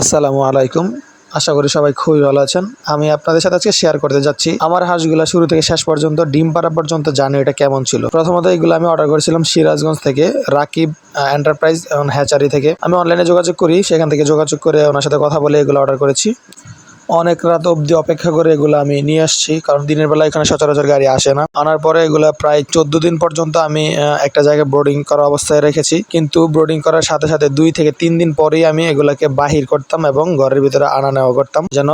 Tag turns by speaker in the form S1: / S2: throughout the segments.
S1: আসসালামু আলাইকুম। আশা করি সবাই খুবই ভালো আছেন। আমি আপনাদের সাথে আজকে শেয়ার করতে যাচ্ছি। আমার হাঁসগুলা শুরু থেকে শেষ পর্যন্ত, ডিম পাড়া পর্যন্ত জানি এটা কেমন ছিল। প্রথমত এগুলো আমি অর্ডার করেছিলাম সিরাজগঞ্জ থেকে, রাকিব এন্টারপ্রাইজ হ্যাচারি থেকে। আমি অনলাইনে যোগাযোগ করি, সেখান থেকে যোগাযোগ করে ওনার সাথে কথা বলে এগুলো অর্ডার করেছি। অনেক রাত অব্দি অপেক্ষা করে এগুলো আমি নিয়ে আসছি, কারণ দিনের বেলা এখানে সচরাচর গাড়ি আসে না। আনার পরে এগুলা প্রায় চোদ্দ দিন পর্যন্ত আমি একটা জায়গায় ব্রোডিং করা অবস্থায় রেখেছি। কিন্তু ব্রোডিং করার সাথে সাথে দুই থেকে তিন দিন পরেই আমি এগুলাকে বাহির করতাম এবং ঘরের ভিতরে আনা নেওয়া করতাম, যেন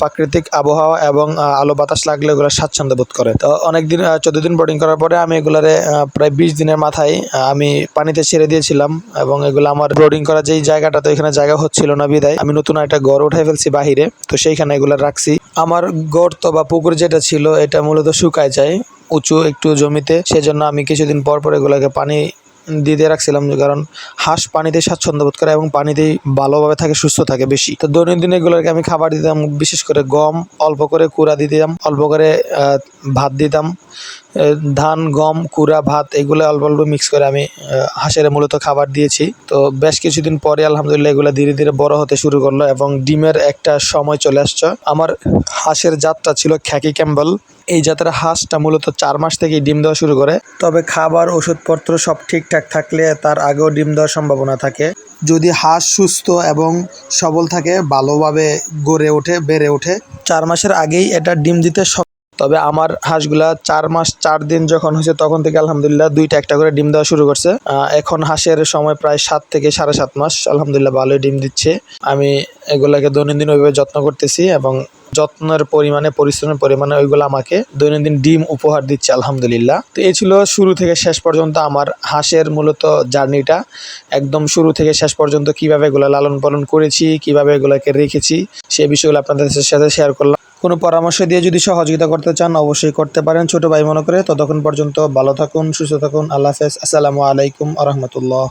S1: প্রাকৃতিক আবহাওয়া এবং আলো বাতাস লাগলে এগুলো স্বাচ্ছন্দ্য বোধ করে। তো অনেকদিন চোদ্দ দিন বোর্ডিং করার পরে আমি এগুলারে প্রায় বিশ দিনের মাথায় আমি পানিতে ছেড়ে দিয়েছিলাম এবং এগুলো আমার বোর্ডিং করার যেই জায়গাটা, তো এখানে জায়গা হচ্ছিল না বিদায়। আমি নতুন একটা গড় উঠাই ফেলছি বাহিরে, তো সেইখানে এগুলো রাখছি। আমার গর্ত বা পুকুর যেটা ছিল, এটা মূলত শুকায় যায়, উঁচু একটু জমিতে। সেজন্য আমি কিছুদিন পর পর এগুলোকে পানি দিয়ে দিয়ে রাখছিলাম কারণ হাঁস পানিতে স্বাচ্ছন্দ্য বোধ করে এবং পানিতেই ভালোভাবে থাকে, সুস্থ থাকে বেশি। তো দৈনন্দিন এগুলোকে আমি খাবার দিতাম, বিশেষ করে গম, অল্প করে কুড়া দিতাম, অল্প করে ভাত দিতাম। ধান, গম, কুড়া, ভাত এগুলো অল্প অল্প মিক্স করে আমি হাঁসের মূলত খাবার দিয়েছি। তো বেশ কিছুদিন পরে আলহামদুলিল্লাহ এগুলো ধীরে ধীরে বড় হতে শুরু করল এবং ডিমের একটা সময় চলে আসছে। আমার হাঁসের জাতটা ছিল খ্যাকি ক্যাম্বল। এই জাতের হাঁসটা মূলত চার মাস থেকেই ডিম দেওয়া শুরু করে। তবে খাবার, ওষুধপত্র সব ঠিকঠাক থাকলে তার আগেও ডিম দেওয়ার সম্ভাবনা থাকে। যদি হাঁস সুস্থ এবং সবল থাকে, ভালোভাবে গড়ে ওঠে, বেড়ে ওঠে, চার মাসের আগেই এটা ডিম দিতে তবে আমার হাঁসগুলা চার মাস, চার দিন যখন হয়েছে তখন থেকে আলহামদুলিল্লাহ দুইটা একটা করে ডিম দেওয়া শুরু করছে। এখন হাঁসের সময় প্রায় সাত থেকে সাড়ে সাত মাস। আলহামদুলিল্লাহ ভালোই ডিম দিচ্ছে। আমি এগুলাকে দৈনন্দিন ওইভাবে যত্ন করতেছি এবং যত্নের পরিমাণে, পরিশ্রমের পরিমাণে ওইগুলো আমাকে দৈনন্দিন ডিম উপহার দিচ্ছে আলহামদুলিল্লাহ। তো এই ছিল শুরু থেকে শেষ পর্যন্ত আমার হাঁসের মূলত জার্নিটা। একদম শুরু থেকে শেষ পর্যন্ত কীভাবে এগুলো লালন পালন করেছি, কীভাবে এগুলোকে রেখেছি সেই বিষয়গুলো আপনাদের সাথে শেয়ার করলাম। কোনো পরামর্শ দিয়ে যদি সহযোগিতা করতে চান, অবশ্যই করতে পারেন। ছোট ভাই মনে করে, ততক্ষণ পর্যন্ত ভালো থাকুন, সুস্থ থাকুন। আল্লাহ হাফেজ। আসসালামু আলাইকুম আ রহমতুল্লাহ।